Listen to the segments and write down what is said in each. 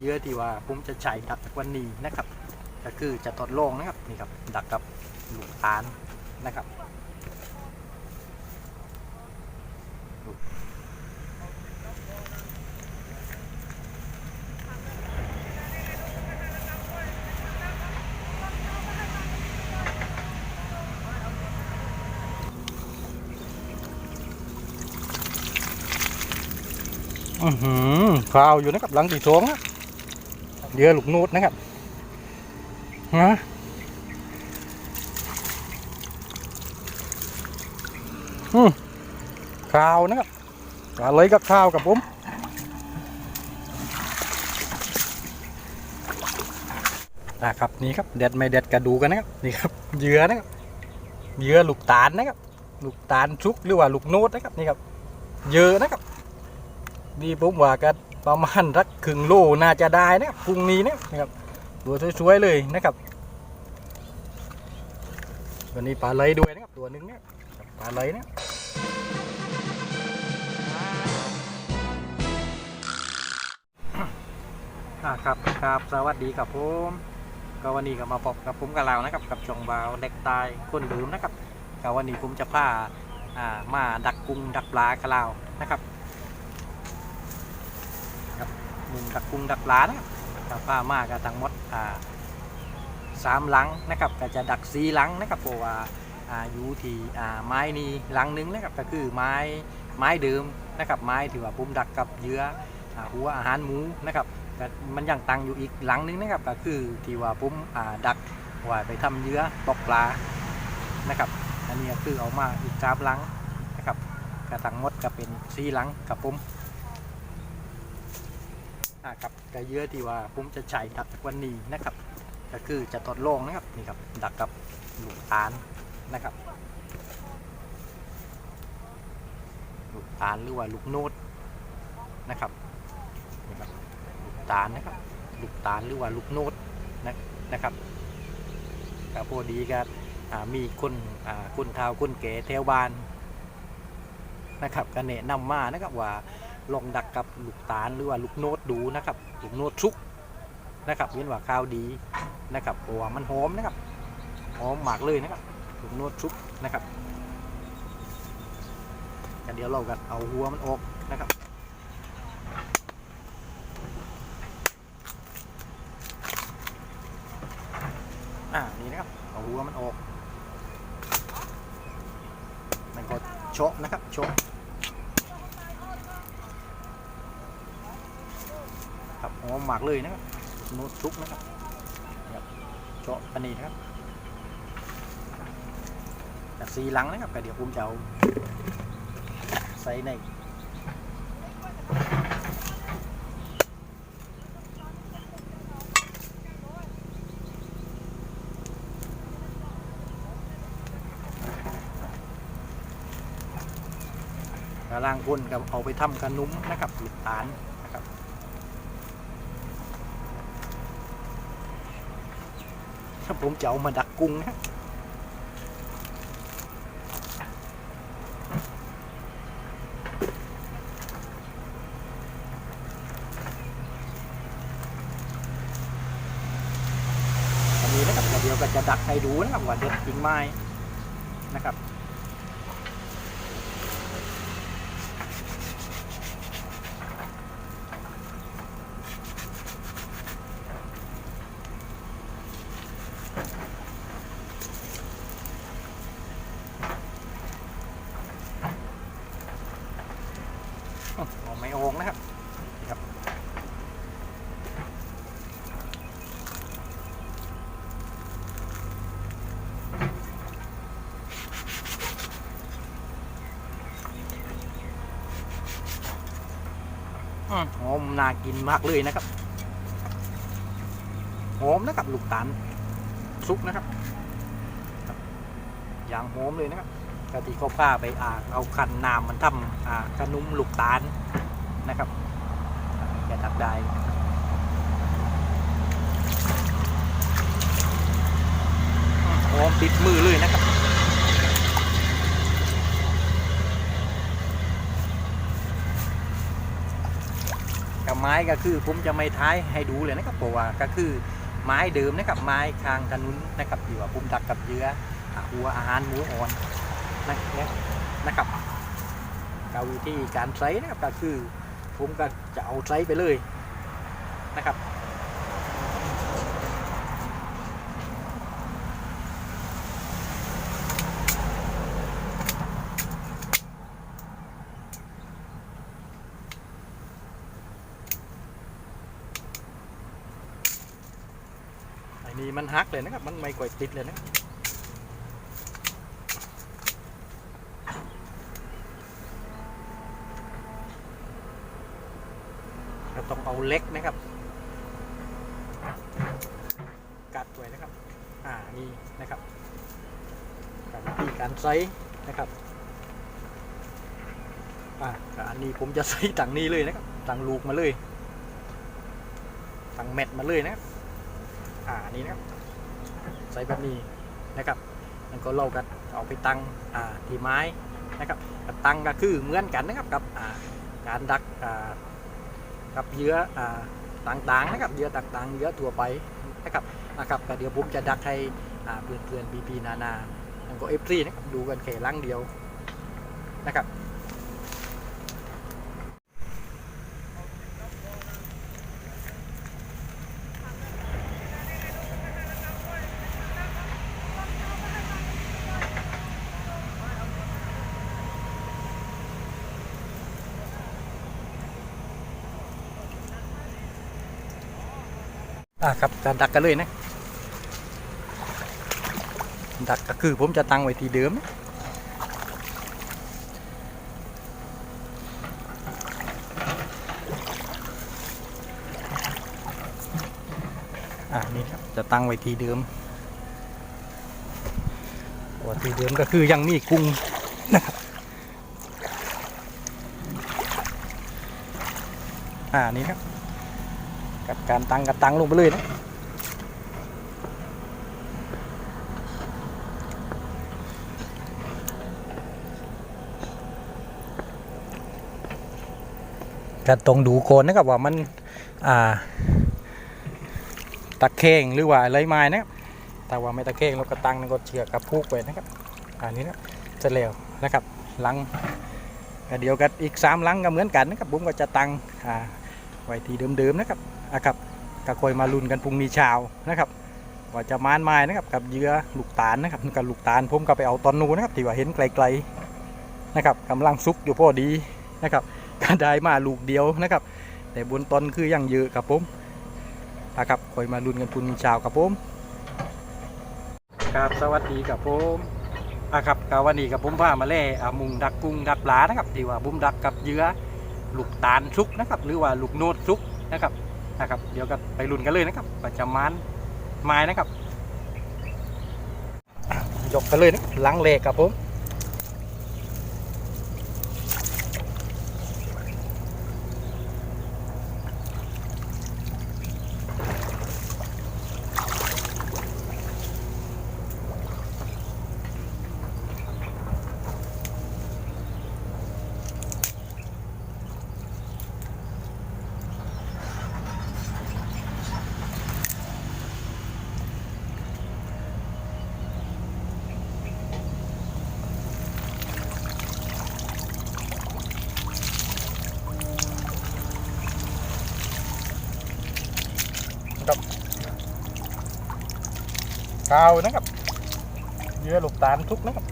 เยื่อที่ว่าผมจะใช้ดักวันนี้นะครับ ก็คือจะทดลองนะครับนี่ครับดักกับลูกตาลนะครับอือหือข้าวอยู่นะครับหลังตีสองนะ เรือลูกนูดนะครับฮะอืมข้าวนะครับอะไรกับข้าวกับผมนะครับนี่ครับเด็ดไม่เด็ดกระดูกันนะครับนี่ครับเยื่อนะครับเยื่อลูกตาลนะครับลูกตาลชุกหรือว่าลูกโนดนะครับนี่ครับเยอะนะครับนี่ผมว่าก็ ประมาณรักครึ่งโลน่าจะได้นะพรุ่งนี้นะนะครับตัวสวยๆเลยนะครับวันนี้ปลาไหลด้วยนะครับตัวหนึ่งเนี่ยปลาไหลเนี่ยครับครับสวัสดีครับผมก็วันนี้ก็มาพบกับผมกับเรานะครับกับช่องบาวเด็กตายคนลืมนะครับก็วันนี้ผมจะพาอ่ามาดักกุ้งดักปลากับเรานะครับ มุงดักกุ้งดักปลานะครับกับผ้ามากับทั้งมดอ่าสามหลังนะครับก็จะดักสีหลังนะครับเพราะว่าอาอยู่ที่อ่าไม้นี้หลังหนึงนะครับก็คือไม้ไม้เดิมนะครับไม้ที่ว่าผมดักกับเหยื่ออาหัวอาหารหมูนะครับก็มันยังตังอยู่อีกหลังหนึงนะครับก็คือที่ว่าผมอ่าดักไว้ไปทำเหยื่อตกปลานะครับอันนี้คือเอามาอีกสามหลังนะครับก็ทั้งมดก็เป็นสีหลังกับผม อ่าครับกระเยื่อที่ว่าผมจะใช้ดักวันนี้นะครับ ก็คือจะทดลองนะครับนี่ครับดักกับลูกตาลนะครับลูกตาลหรือว่าลูกโนดนะครับนี่ครับลูกตาลนะครับลูกตาลหรือว่าลูกโนดนะนะครับก็พอดีก็อ่ามีคนอ่าคนเท้าคนแก่แถวบ้านนะครับก็แนะนำมานะครับว่า ลองดักกับลูกตาลหรือว่าลูกโนดดูนะครับลูกโนดชุกนะครับเว้นว่าข้าวดีนะครับเพราะว่ามันหอมนะครับหอมมากเลยนะครับลูกโนดชุกนะครับเดี๋ยวเรากันเอาหัวมันออกนะครับอ่านี่นะครับเอาหัวมันออกมันก็โชะนะครับโชะ ครับ หมากเลยนะครับนูชุกนะครับนะครับเจาะปนีนะครับจากสีหลังนะครับก็เดี๋ยวผมจะเอาใส่ในกระลางก้นกับเอาไปทำขนุ้มนะครับลูกตาลนะครับ ถ้า ผมจะเอามาดักกุ้งนะอันนี้นะครับเดี๋ยวก็จะดักให้ดูนะครับว่าเด็ดจริงไหมนะครับ ออกไม่โองนะครับครับ หอมน่ากินมากเลยนะครับ หอมนะครับลูกตาลซุปนะครับ อย่างหอมเลยนะครับ กะทิเขาผ้าไปอ่าเอาคันน้ำมันทำอ่าขนุมลูกตาลนะครับแกตักได้หอมติดมือเลยนะครับกำไม้ก็คือผมจะไม่ท้ายให้ดูเลยนะครับเพราะว่าก็คือไม้เดิมนะครับไม้คางถนุนนะครับที่ว่าผมดักกับเยื่อหัวอาหารหมูอ่อน นะเนี่ยนะครับกวิธีการใช้นะครับก็คือผมก็จะเอาใช้ไปเลยนะครับอันนี้มันฮักเลยนะครับ มันไม่ก่อยติดเลยนะ เรา ต้องเอาเล็กนะครับ กัดไว้นะครับ อ่า นี่นะครับการวิธีการใส่นะครับ อ่าอันนี้ผมจะใส่ตังนี้เลยนะครับตังลูกมาเลยตังเม็ดมาเลยนะครับ อ่า นี่นะครับ ใส่แบบนี้นะครับแล้วก็เราก็เอาไปตั้งอ่าที่ไม้นะครับตั้งก็คือเหมือนกันนะครับกับอ่าการดักอ่า กับเยื่ออต่างๆนะครับเยื่อต่างๆเยื่อทั่วไปนะครับนะครับก็เดี๋ยวผมจะดักให้เพื่อนๆปีๆนานาแล้วก็เอฟซีนะครับดูกันแค่ลังเดียวนะครับ อ่าครับการดักกันเลยนะ ดักก็คือผมจะตั้งไว้ที่เดิมอ่านี่ครับจะตั้งไว้ที่เดิมว่าที่เดิมก็คือยังมีกุ้งนะครับอ่านี่ครับ กับการตังกับตังลงไปเลยนะก็ต้องดูโคนนะครับว่ามันอ่าตะเคงหรือว่าอะไรไม้นะครับแต่ว่าไม่ตะเคงเราก็ตังก็เชือกกับพูกไว้นะครับอันนี้นะจะเร็วนะครับหลังก็เดียวกันอีกสามหลังก็เหมือนกันนะครับผมก็จะตังอ่าไว้ที่เดิมๆนะครับนะครับก็คอยมาลุ้นกันพรุ่งนี้เช้านะครับว่าจะมานไม้นะครับกับเยื่อลูกตาลนะครับกับลูกตาลผมก็ไปเอาตอนนูนะครับที่ว่าเห็นไกลๆนะครับกำลังซุกอยู่พอดีนะครับก็ได้มาลูกเดียวนะครับ แต่บนต้นคือยังเยอะครับผมนะครับคอยมาลุ้นกันพรุ่งนี้เช้าครับผมครับสวัสดีครับผมอะครับก็วันนี้กับผมพามาเล่อามุงดักกุ้งดักปลานะครับที่ว่าบุ้มดักกับเยื่อลูกตาลซุกนะครับหรือว่าลูกโนดซุกนะครับ นะครับ เดี๋ยวก็ไปลุ้นกันเลยนะครับปัจำมานไม้นะครับ ยกกันเลยนะหลังเลกครับผมาวนะครับเยื่อลูกตาลทุกนะครับ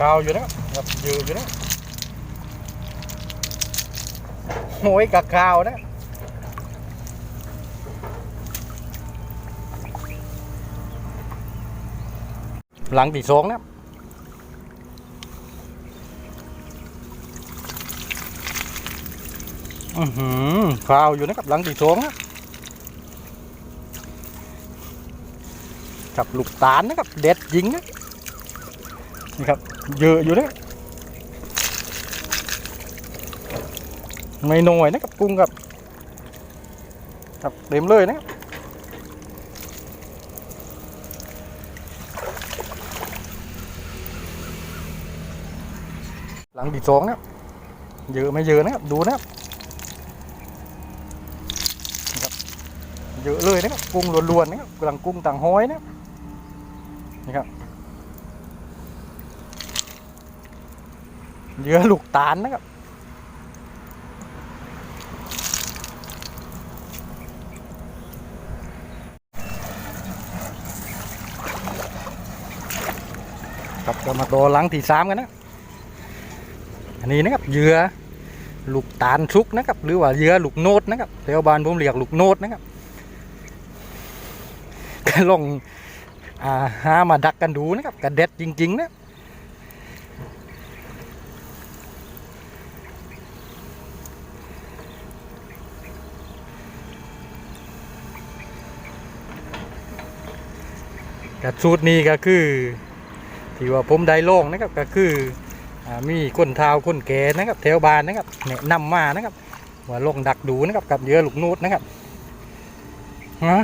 กาวอยู่นะครับครับเหยื่อยู่นะโอ้ยกับกาวนะหลังที่สองนะอือหือข้าวอยู่นะครับหลังที่สองนะกับลูกตาลนะครับ เด็ดจริงนะนี่ครับ เยอะอยู่นะไม่น้อยนะครับกุ้งกับครับเต็มเลยนะหลังที่สองนะเยอะไม่เยอะนะครับดูนะครับเยอะเลยนะครับกุ้งล้วนๆนะครับกลังกุ้งต่างห้อยนะครับนี่ครับ เยอะลูกตาลนะครับ ครับจะมาตัวหลังที่สามกันนะ อันนี้นะครับเยื่อลูกตาลชุกนะครับ หรือว่าเยื่อลูกโนดนะครับแถวบ้านผมเรียกลูกโนดนะครับก็ลองอ่าหามาดักกันดูนะครับกระเด็ดจริงๆนะ กับสูตรนี้ก็คือที่ว่าผมได้ลงนะครับก็คืออมีคนเท้าคนแก่นะครับแถวบานนะครับแนะนำมานะครับว่าลงดักดูนะครับกับเยื่อลูกนูดนะครับฮะ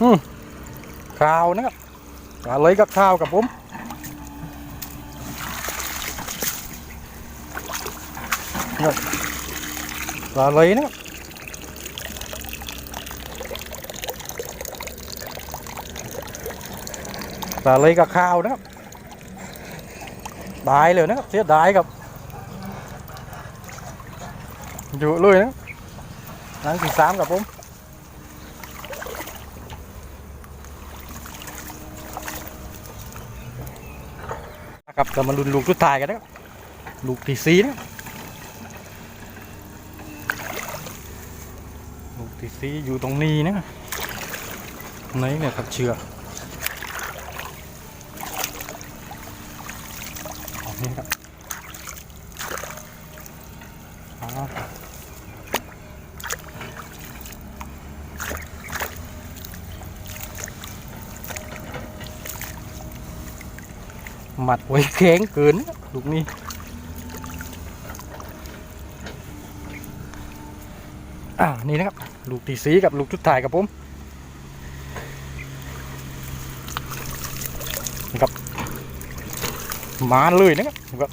อืมข้าวนะครับอะไรก็ข้าวกับผมปลาไหลนะครับ ปลาไหลกับข้าวนะครับตายเลยนะครับเสียดายกับอยู่เลยนะหลังที่สามกับผมครับก็มาลุนลูกสุดท้ายกันนะครับลูกที่สี่นะลูกที่สี่อยู่ตรงนี้นะไหนเนี่ยครับเชือกเอา นี่ครับหมัดไว้แข็งเกินลูกนี้อ่านี่นะครับ ลูกที่สีกับลูกชุดถ่ายกับผมนะครับ มาเลยนะครับครับ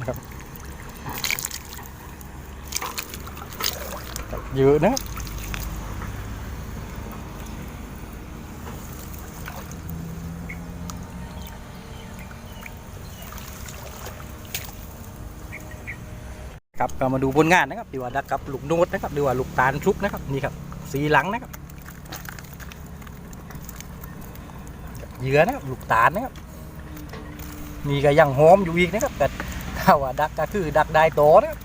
นะครับเยอะนะครับครับก็มาดูผลงานนะครับดีว่าดักกับลูกโนดนะครับดีว่าลูกตาลชุกนะครับนี่ครับสีหลังนะครับ เหยื่อนะครับลูกตาลนะครับนี่ก็ยังหอมอยู่อีกนะครับแต่ถ้าว่าดักก็คือดักได้โตนะครับ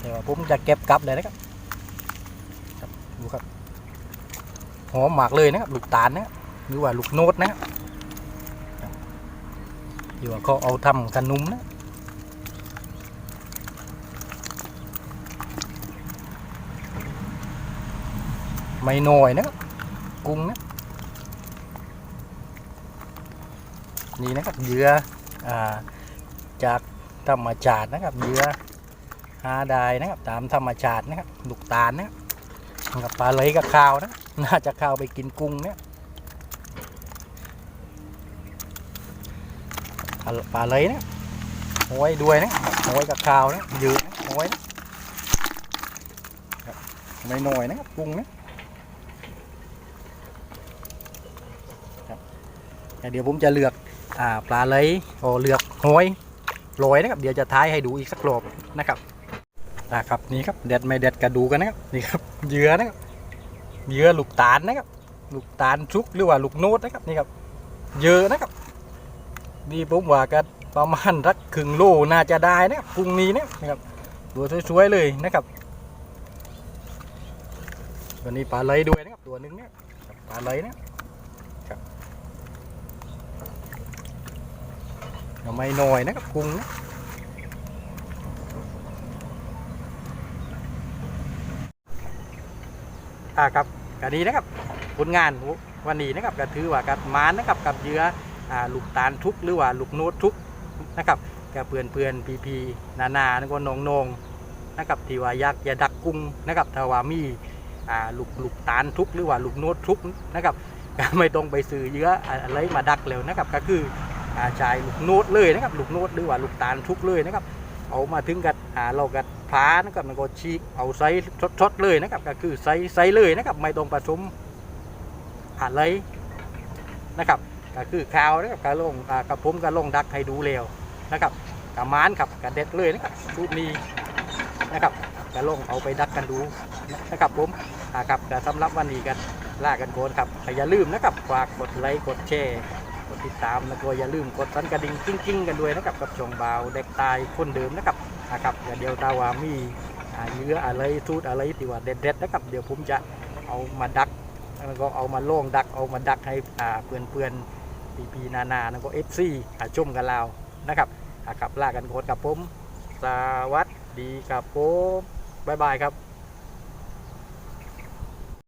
แต่ว่าผมจะเก็บกลับเลยนะครับดูครับหอมมากเลยนะครับลูกตาลนะหรือว่าลูกโนดนะครับครับดีว่าเขาเอาทำขนมนะไม่น้อยนะครับกุ้งนะ นี่นะครับเหยื่ออาจากธรรมชาตินะครับเหยื่อหาได้นะครับตามธรรมชาตินะครับลูกตาลนะครับกับปลาไหลกับข้าวนะน่าจะข้าวไปกินกุ้งเนี่ยปลาปลาไหลนะห้อยด้วยนะห้อยกับข้าวนะเยอนะห้อยนะไม่หน่อยนะครับกุ้งนะเดี๋ยวผมจะเลือก ปลาไหลโอเลือกหอยลอยนะครับ เดี๋ยวจะท้ายให้ดูอีกสักรอบนะครับนะครับนี่ครับเด็ดไม่เด็ดกระดูกันนะครับนี่ครับเหยื่อนะครับเหยื่อลูกตาลนะครับ ลูกตาลชุกหรือว่าลูกโนดนะครับนี่ครับเยอะนะครับนี่ผมว่ากันประมาณรักครึ่งโลน่าจะได้นะครับพรุ่งนี้นะครับตัวสวยๆเลยนะครับวันนี้ปลาไหลด้วยนะครับตัวหนึงเนี่ยปลาไหลนะ น่อไม้น้อยนะครับกุ้งนะอ่าครับกันนี้นะครับผลงานวันนี้นะครับก็ถือว่ากับมานนะครับกับเหยื่ออ่าลูกตาลทุกหรือว่าลูกโนดทุกนะครับกับเพื่อนเพื่อนพีพีนานาแล้วก็นองนงนะครับที่ว่ายากจะดักกุ้งนะครับถ้าวามีอ่าลูกลูกตาลทุกหรือว่าลูกโนดทุกนะครับไม่ต้องไปซื้อเหยื่ออะไรมาดักแล้วนะครับก็คือ ใช้ลูกโนดเลยนะครับลูกโนดหรือว่าลูกตาลทุกเลยนะครับเอามาถึงกับอ่าเรากัดพานะครับมันก็ฉีกเอาไซส์ชดๆเลยนะครับ ก็คือไซส์ไซส์เลยนะครับไม่ต้องผสมอะไรนะครับก็คือข้าวนะครับกระลงอ่ากระผมกระลงดักให้ดูเร็วนะครับกระมานครับกระเด็ดเลยนะครับสูตรนี้นะครับกระลงเอาไปดักกันดูนะครับผมครับแต่สำหรับวันนี้กันลากันโกนครับอย่าลืมนะครับฝากกดไลค์กดแชร์ ติดตามแล้วก็อย่าลืมกดสันกระดิ่งกิ้งๆกันด้วยนะครับกับช่องบาวเด็กตายคนเดิมนะครับนะครับเดี๋ยวเดียวตาวามีเยื่ออะไรทูดอะไรที่ว่าเด็ดๆนะครับเดี๋ยวผมจะเอามาดักแล้วก็เอามาโล่งดักเอามาดักให้อ่าเพื่อนๆปีปีนานาแล้วก็เอฟซีชุ่มกันลาวนะครับอากับลากันโคตรกับผมสวัสดีครับผมบ๊ายบายครับ